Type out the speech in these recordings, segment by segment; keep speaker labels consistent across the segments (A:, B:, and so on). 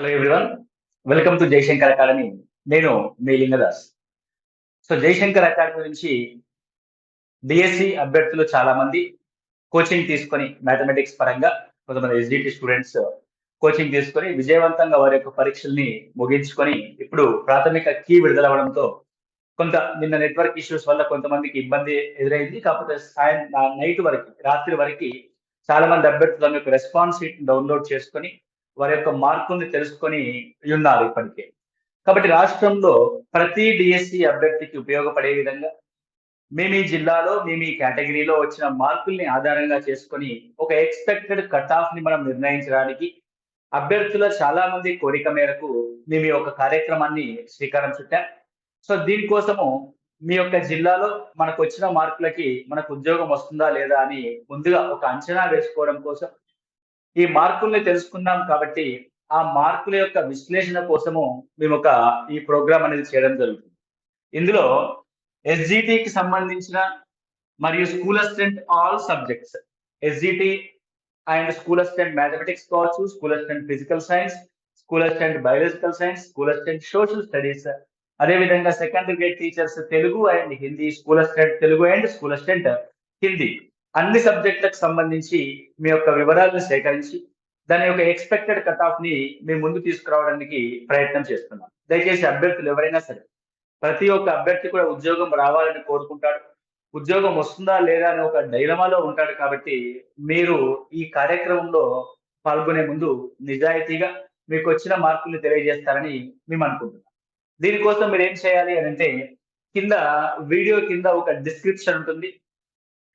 A: Hello everyone welcome to Jayashankar academy నేను మీ Lingadas. So Jayashankar academy నుంచి డిఎస్సి అభ్యర్థులు చాలా మంది కోచింగ్ తీసుకొని మ్యాథమెటిక్స్ పరంగా కొంతమంది ఎస్డిటి స్టూడెంట్స్ కోచింగ్ తీసుకొని విజయవంతంగా వారి యొక్క పరీక్షల్ని ముగించుకొని ఇప్పుడు ప్రాథమిక కీ విడుదలవడంతో కొంత నిన్న నెట్వర్క్ ఇష్యూస్ వల్ల కొంతమందికి ఇబ్బంది ఎదురైంది. కాకపోతే సాయం నైట్ వరకు రాత్రి వరకు చాలా మంది అభ్యర్థులు యొక్క రెస్పాన్స్ షీట్ డౌన్లోడ్ చేసుకొని వారి యొక్క మార్కుల్ని తెలుసుకొని ఉన్నారు ఇప్పటికే. కాబట్టి రాష్ట్రంలో ప్రతి డిఎస్సి అభ్యర్థికి ఉపయోగపడే విధంగా మేము ఈ జిల్లాలో మేము ఈ కేటగిరీలో వచ్చిన మార్కుల్ని ఆధారంగా చేసుకొని ఒక ఎక్స్పెక్టెడ్ కట్ ఆఫ్ని మనం నిర్ణయించడానికి అభ్యర్థుల చాలా మంది కోరిక మేరకు మేము ఈ ఒక కార్యక్రమాన్ని శ్రీకారం చుట్టాం. సో దీనికోసము మీ యొక్క జిల్లాలో మనకు వచ్చిన మార్కులకి మనకు ఉద్యోగం వస్తుందా లేదా అని ముందుగా ఒక అంచనా వేసుకోవడం కోసం ఈ మార్కుల్ని తెలుసుకున్నాం కాబట్టి ఆ మార్కుల యొక్క విశ్లేషణ కోసము మేము ఒక ఈ ప్రోగ్రామ్ అనేది చేయడం జరుగుతుంది. ఇందులో ఎస్జిటికి సంబంధించిన మరియు school assistant all subjects SGT and school assistant mathematics కావచ్చు school assistant physical science school assistant biological science school assistant social studies అదేవిధంగా secondary grade teachers Telugu and Hindi school assistant Telugu and school assistant Hindi. అన్ని సబ్జెక్టులకు సంబంధించి మీ యొక్క వివరాలను సేకరించి దాని యొక్క ఎక్స్పెక్టెడ్ కట్ ఆఫ్ని మీ ముందు తీసుకురావడానికి ప్రయత్నం చేస్తున్నాం దయచేసి అభ్యర్థులు ఎవరైనా సరే ప్రతి ఒక్క అభ్యర్థి కూడా ఉద్యోగం రావాలని కోరుకుంటాడు. ఉద్యోగం వస్తుందా లేదా అని ఒక డైలమాలో ఉంటాడు కాబట్టి మీరు ఈ కార్యక్రమంలో పాల్గొనే ముందు నిజాయితీగా మీకు వచ్చిన మార్కుల్ని తెలియజేస్తారని మేము అనుకుంటున్నాం. దీనికోసం మీరు ఏం చేయాలి అని అంటే కింద వీడియో కింద ఒక డిస్క్రిప్షన్ ఉంటుంది.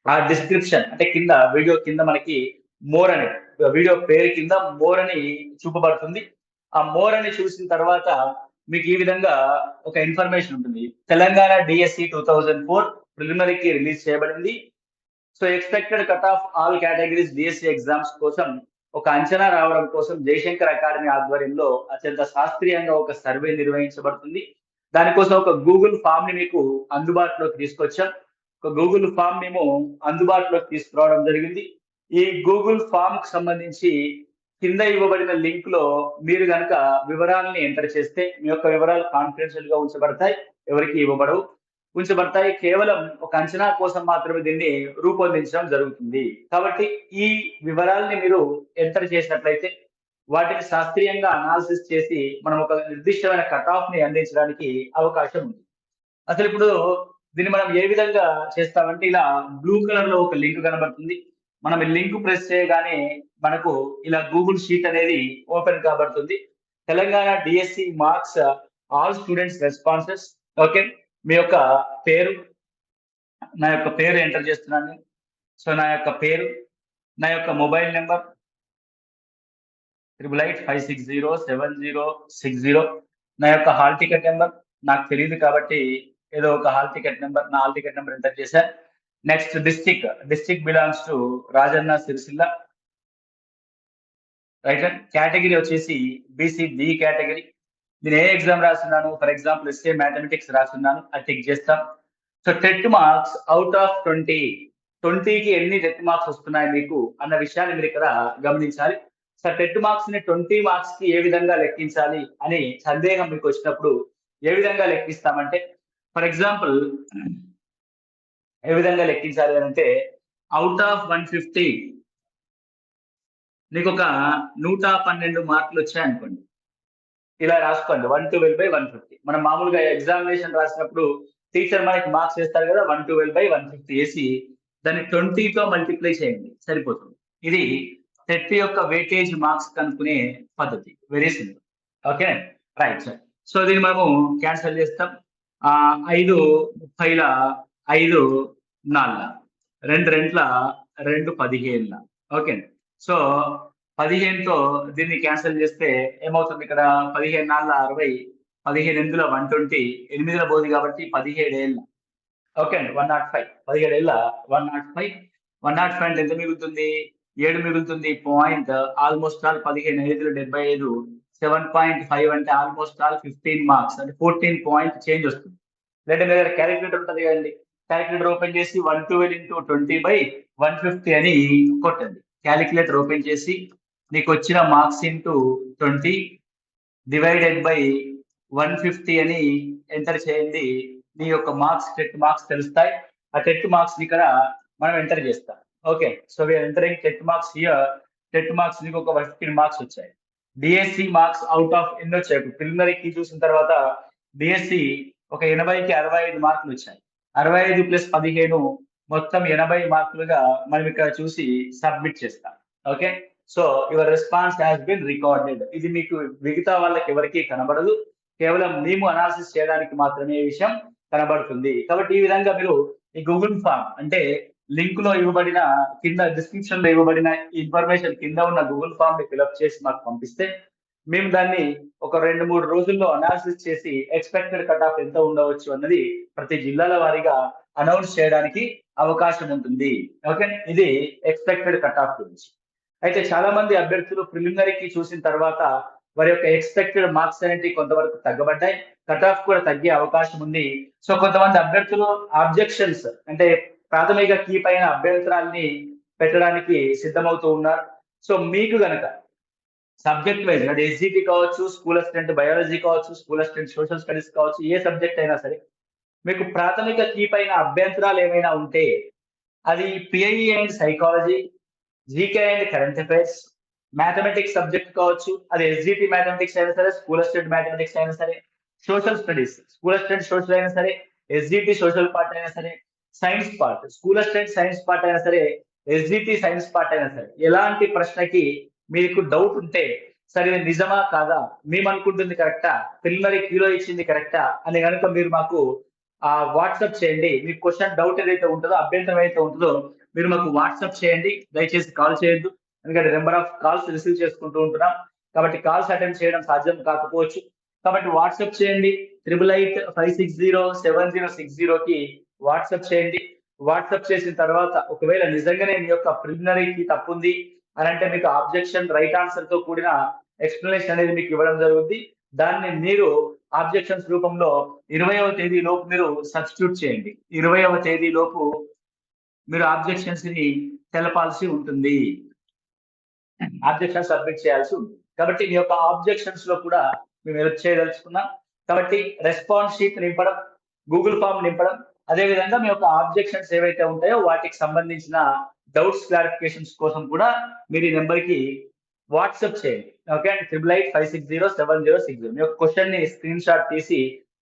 A: ఆ డిస్క్రిప్షన్ అంటే కింద వీడియో కింద మనకి మోర్ అని వీడియో పేరు కింద మోర్ అని చూపబడుతుంది. ఆ మోర్ అని చూసిన తర్వాత మీకు ఈ విధంగా ఒక ఇన్ఫర్మేషన్ ఉంటుంది. Telangana DSC two thousand four ప్రిలిమినరీకి release చేయబడింది. So expected cut off all categories DSC exams కోసం ఒక అంచనా రావడం కోసం జయశంకర్ అకాడమీ ఆధ్వర్యంలో అత్యంత శాస్త్రీయంగా ఒక సర్వే నిర్వహించబడుతుంది. దానికోసం ఒక గూగుల్ ఫామ్ని మీకు అందుబాటులోకి తీసుకొచ్చాం. గూగుల్ ఫామ్ మేము అందుబాటులోకి తీసుకురావడం జరిగింది. ఈ గూగుల్ ఫామ్కు సంబంధించి కింద ఇవ్వబడిన లింక్లో మీరు కనుక వివరాలని ఎంటర్ చేస్తే మీ యొక్క వివరాలు కాన్ఫిడెన్షియల్గా ఉంచబడతాయి. ఎవరికి ఇవ్వబడవు. ఉంచబడతాయి. కేవలం ఒక అంచనా కోసం మాత్రమే దీన్ని రూపొందించడం జరుగుతుంది. కాబట్టి ఈ వివరాలని మీరు ఎంటర్ చేసినట్లయితే వాటిని శాస్త్రీయంగా అనాలిసిస్ చేసి మనం ఒక నిర్దిష్టమైన కట్ ఆఫ్ని అందించడానికి అవకాశం ఉంది. అసలు ఇప్పుడు దీన్ని మనం ఏ విధంగా చేస్తామంటే ఇలా బ్లూ కలర్లో ఒక లింక్ కనబడుతుంది. మనం ఈ లింక్ ప్రెస్ చేయగానే మనకు ఇలా గూగుల్ షీట్ అనేది open కాబడుతుంది. Telangana DSC marks all students responses okay మీ యొక్క పేరు నా యొక్క పేరు ఎంటర్ చేస్తున్నాను. సో నా యొక్క పేరు నా యొక్క mobile number triple eight five six zero seven zero six zero నా యొక్క హాల్ టికెట్ నెంబర్ నాకు తెలియదు కాబట్టి ఏదో ఒక హాల్ టికెట్ నెంబర్ నా హాల్ టికెట్ నెంబర్ ఎంటర్ చేశాను next district district belongs to Rajanna Sircilla. Right and category వచ్చేసి బీసీ డి కేటగిరీ నేను ఏ ఎగ్జామ్ రాస్తున్నాను? ఫర్ ఎగ్జాంపుల్ ఎస్ఏ మ్యాథమెటిక్స్ రాస్తున్నాను. అది టిక్ చేస్తాం. So TET marks out of twenty ట్వంటీకి ఎన్ని టెట్ మార్క్స్ వస్తున్నాయి మీకు అన్న విషయాన్ని మీరు ఇక్కడ గమనించాలి. సో టెట్ మార్క్స్ని ట్వంటీ మార్క్స్కి ఏ విధంగా లెక్కించాలి అని సందేహం మీకు వచ్చినప్పుడు ఏ విధంగా లెక్కిస్తామంటే ఫర్ ఎగ్జాంపుల్ ఏ విధంగా లెక్కించాలి అని అంటే అవుట్ ఆఫ్ వన్ ఫిఫ్టీ నీకు ఒక నూట పన్నెండు మార్కులు వచ్చాయి అనుకోండి. ఇలా రాసుకోండి one twelve by one fifty మనం మామూలుగా ఎగ్జామినేషన్ రాసినప్పుడు టీచర్ మనకి మార్క్స్ వేస్తారు కదా one twelve by one fifty వేసి దాన్ని ట్వంటీతో మల్టిప్లై చేయండి సరిపోతుంది. ఇది టెట్ యొక్క వెయిటేజ్ మార్క్స్ కనుక్కునే పద్ధతి. Very simple okay right sir so దీన్ని మనము క్యాన్సిల్ చేస్తాం. ఐదు ముప్పైల ఐదు నాళ్ళ. రెండు రెంట్ల రెండు పదిహేనుల. ఓకే సో పదిహేనుతో దీన్ని క్యాన్సిల్ చేస్తే ఏమవుతుంది ఇక్కడ? పదిహేను నాళ్ళ అరవై పదిహేను ఎనిమిదిల వన్ ట్వంటీ ఎనిమిదిల పోదు కాబట్టి పదిహేడు ఏళ్ళ. ఓకే అండి. One not five. పదిహేడు ఏళ్ళ one not five. One not five అంటే ఎంత మిగులుతుంది? ఏడు మిగులుతుంది పాయింట్ ఆల్మోస్ట్ ఆల్ పదిహేను ఐదు డెబ్బై ఐదు సెవెన్ పాయింట్ ఫైవ్ అంటే ఆల్మోస్ట్ ఆల్ ఫిఫ్టీన్ మార్క్స్ అంటే ఫోర్టీన్ పాయింట్ చేంజ్ వస్తుంది. లేదంటే మీ దగ్గర క్యాలిక్యులేటర్ ఉంటుంది కదండి. క్యాలిక్యులేటర్ ఓపెన్ చేసి one twelve into twenty by one fifty అని కొట్టండి. క్యాలిక్యులేటర్ ఓపెన్ చేసి నీకు వచ్చిన marks into twenty divided by one fifty అని ఎంటర్ చేయండి. నీ యొక్క మార్క్స్ టెట్ మార్క్స్ తెలుస్తాయి. ఆ టెట్ మార్క్స్ ఇక్కడ మనం ఎంటర్ చేస్తాం. Okay so we're entering TET marks here TET marks నీకు ఒక ఫిఫ్టీన్ మార్క్స్ వచ్చాయి. డిఎస్సి మార్క్స్ అవుట్ ఆఫ్ ఎన్ని వచ్చాయి ప్రిలిమినరీకి చూసిన తర్వాత డిఎస్సి ఒక ఎనభైకి అరవై ఐదు మార్కులు వచ్చాయి. అరవై ఐదు ప్లస్ పదిహేను మొత్తం ఎనభై మార్కులుగా మనం ఇక్కడ చూసి సబ్మిట్ చేస్తాం. Okay so your response has been recorded ఇది మీకు మిగతా వాళ్ళకి ఎవరికి కనబడదు. కేవలం మేము అనాలిసిస్ చేయడానికి మాత్రమే విషయం కనబడుతుంది. కాబట్టి ఈ విధంగా మీరు ఈ గూగుల్ ఫామ్ అంటే లింక్లో ఇవ్వబడిన కింద డిస్క్రిప్షన్లో ఇవ్వబడిన ఇన్ఫర్మేషన్ కింద ఉన్న గూగుల్ ఫామ్ని ఫిల్అప్ చేసి మాకు పంపిస్తే మేము దాన్ని ఒక రెండు మూడు రోజుల్లో అనాలిసిస్ చేసి ఎక్స్పెక్టెడ్ కట్ ఆఫ్ ఎంత ఉండవచ్చు అన్నది ప్రతి జిల్లాల వారీగా అనౌన్స్ చేయడానికి అవకాశం ఉంటుంది. ఓకే ఇది ఎక్స్పెక్టెడ్ కట్ ఆఫ్ గురించి. అయితే చాలా మంది అభ్యర్థులు ప్రిలిమినరీకి చూసిన తర్వాత వారి యొక్క ఎక్స్పెక్టెడ్ మార్క్స్ అనేవి కొంతవరకు తగ్గబడ్డాయి. కట్ ఆఫ్ కూడా తగ్గే అవకాశం ఉంది. సో కొంతమంది అభ్యర్థులు ఆబ్జెక్షన్స్ అంటే ప్రాథమిక కీ పైన అభ్యంతరాల్ని పెట్టడానికి సిద్ధమవుతూ ఉన్నారు. సో మీకు గనక సబ్జెక్ట్ వైజ్ అంటే ఎస్జిటి కావచ్చు స్కూల్ అసిస్టెంట్ బయాలజీ కావచ్చు స్కూల్ అసిస్టెంట్ సోషల్ స్టడీస్ కావచ్చు ఏ సబ్జెక్ట్ అయినా సరే మీకు ప్రాథమిక కీ పైన అభ్యంతరాలు ఏమైనా ఉంటే అది PIE and psychology GK and current affairs mathematics subject కావచ్చు అది ఎస్జిటి మ్యాథమెటిక్స్ అయినా సరే స్కూల్ అసిస్టెంట్ మ్యాథమెటిక్స్ అయినా సరే social studies school assistant social అయినా సరే ఎస్జిటి సోషల్ పార్ట్ అయినా సరే science part school assistant science part అయినా సరే ఎస్జిటి సైన్స్ పార్ట్ అయినా సరే ఎలాంటి ప్రశ్నకి మీకు డౌట్ ఉంటే సరే నిజమా కాదా? మేము అనుకుంటుంది కరెక్టా? ప్రిలిమినరీ క్యూలో ఇచ్చింది కరెక్టా? అని కనుక మీరు మాకు ఆ వాట్సాప్ చేయండి. మీ క్వశ్చన్ డౌట్ ఏదైతే ఉంటుందో అభ్యంతరం ఏదైతే ఉంటుందో మీరు మాకు వాట్సాప్ చేయండి. దయచేసి కాల్ చేయొద్దు. ఎందుకంటే నెంబర్ ఆఫ్ కాల్స్ రిసీవ్ చేసుకుంటూ ఉంటున్నాం. కాబట్టి కాల్స్ అటెండ్ చేయడం సాధ్యం కాకపోవచ్చు. కాబట్టి వాట్సాప్ చేయండి. Triple eight five six zero seven zero six జీరోకి వాట్సాప్ చేయండి. వాట్సాప్ చేసిన తర్వాత ఒకవేళ నిజంగానే మీ యొక్క ప్రిలిమినరీకి తప్పుంది అని అంటే మీకు ఆబ్జెక్షన్ రైట్ ఆన్సర్తో కూడిన ఎక్స్ప్లెనేషన్ అనేది మీకు ఇవ్వడం జరుగుతుంది దాన్ని మీరు ఆబ్జెక్షన్స్ రూపంలో ఇరవైవ తేదీ లోపు మీరు సబ్స్టిట్యూట్ చేయండి. ఇరవైవ తేదీ లోపు మీరు ఆబ్జెక్షన్స్ని తెలపాల్సి ఉంటుంది. ఆబ్జెక్షన్ సబ్మిట్ చేయాల్సి ఉంటుంది. కాబట్టి మీ యొక్క ఆబ్జెక్షన్స్లో కూడా మేము హెల్ప్ చేయదలుచుకున్నాం. కాబట్టి రెస్పాన్స్ షీట్ నింపడం గూగుల్ ఫామ్ నింపడం అదే విధంగా మీ యొక్క ఆబ్జెక్షన్స్ ఏవైతే ఉంటాయో వాటికి సంబంధించిన డౌట్స్ క్లారిఫికేషన్స్ కోసం కూడా మీరు ఈ నెంబర్కి వాట్సాప్ చేయండి. Okay? And triple eight five six zero seven zero six zero మీ యొక్క క్వశ్చన్ని స్క్రీన్ షాట్ తీసి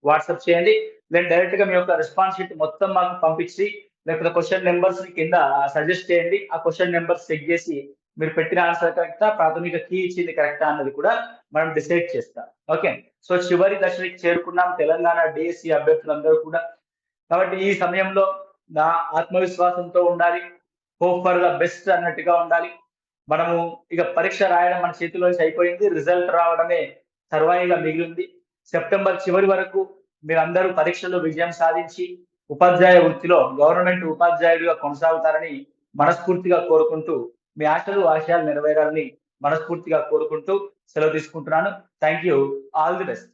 A: వాట్సాప్ చేయండి. లేదా డైరెక్ట్గా మీ యొక్క రెస్పాన్స్ షీట్ మొత్తం మాకు పంపించి లేకపోతే క్వశ్చన్ నెంబర్స్ కింద సజెస్ట్ చేయండి. ఆ క్వశ్చన్ నెంబర్స్ చెక్ చేసి మీరు పెట్టిన ఆన్సర్ కరెక్టా ప్రాథమిక కీ ఇచ్చింది కరెక్టా అన్నది కూడా మనం డిసైడ్ చేస్తాం. ఓకే? సో చివరి దశకి చేరుకున్నాం. తెలంగాణ డిఎస్సి అభ్యర్థులందరూ కూడా కాబట్టి ఈ సమయంలో నా ఆత్మవిశ్వాసంతో ఉండాలి. హోప్ ఫర్ ద బెస్ట్ అన్నట్టుగా ఉండాలి. మనము ఇక పరీక్ష రాయడం మన చేతిలోంచి అయిపోయింది. రిజల్ట్ రావడమే సర్వాయిగా మిగిలింది. సెప్టెంబర్ చివరి వరకు మీరందరూ పరీక్షలో విజయం సాధించి ఉపాధ్యాయ వృత్తిలో గవర్నమెంట్ ఉపాధ్యాయుడిగా కొనసాగుతారని మనస్ఫూర్తిగా కోరుకుంటూ మీ ఆశలు ఆశయాలు నెరవేరాలని మనస్ఫూర్తిగా కోరుకుంటూ సెలవు తీసుకుంటున్నాను. Thank you all the best